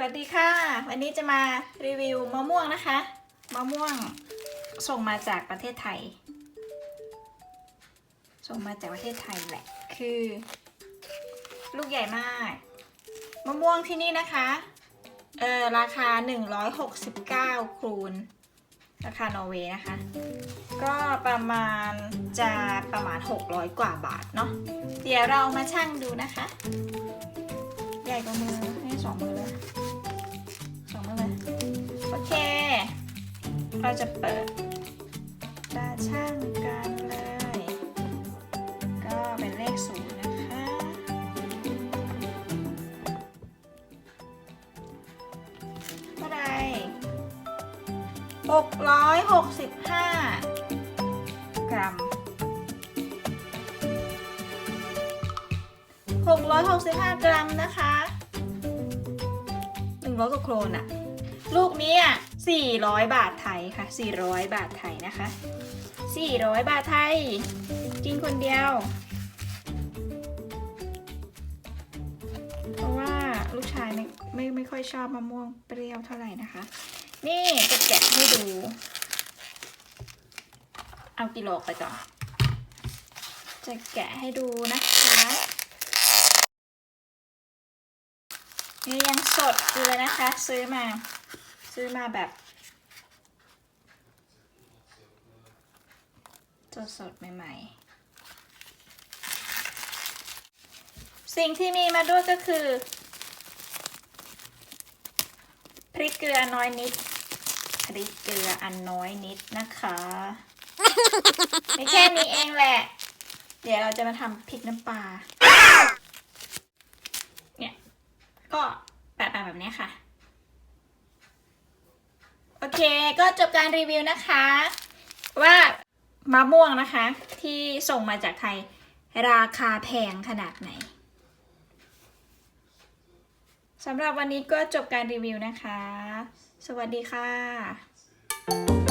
วัสดีค่ะ วันนี้จะมารีวิวมะม่วงนะคะ มะม่วงส่งมาจากประเทศไทย ส่งมาจากประเทศไทยแหละ คือ ลูกใหญ่มาก มะม่วงที่นี่นะคะ เออราคา 169ครูนราคานอร์เวย์นะคะ ก็ประมาณจะประมาณ 600 กว่าบาทเนาะ เดี๋ยวเรามาชั่งดูนะคะ ใหญ่กว่ามือให้สองมือเลย เราจะเปิดตาช่างกันเลย ก็เป็นเลขศูนย์นะคะ เท่าไหรหกร้อยหกสิบห้ากรัม665 กรัมนะคะ100กว่าโครนอะลูกนี้อะ 400 บาทไทยค่ะ 400 บาทไทยนะคะ 400 บาทไทย กินคนเดียว เพราะว่าลูกชายไม่ไม่ไม่ค่อยชอบมะม่วงเปรี้ยวเท่าไหร่นะคะ นี่จะแกะให้ดู เอากิโลไปก่อน จะแกะให้ดูนะคะนี่ยังสดอยู่เลยนะคะ ซื้อมา ซื้อมาแบบสดสดๆใหม่ๆ สิ่งที่มีมาด้วยก็คือ พริกเกลือน้อยนิด พริกเกลืออันน้อยนิดนะคะไม่แค่นี้เองแหละ เดี๋ยวเราจะมาทำพริกน้ำปลา เนี่ย ก็แปะๆแบบนี้ค่ะโอ เคก็จบการรีวิวนะคะ ว่ามะม่วงนะคะที่ส่งมาจากไทยราคาแพงขนาดไหนสำหรับวันนี้ก็จบการรีวิวนะคะ สวัสดีค่ะ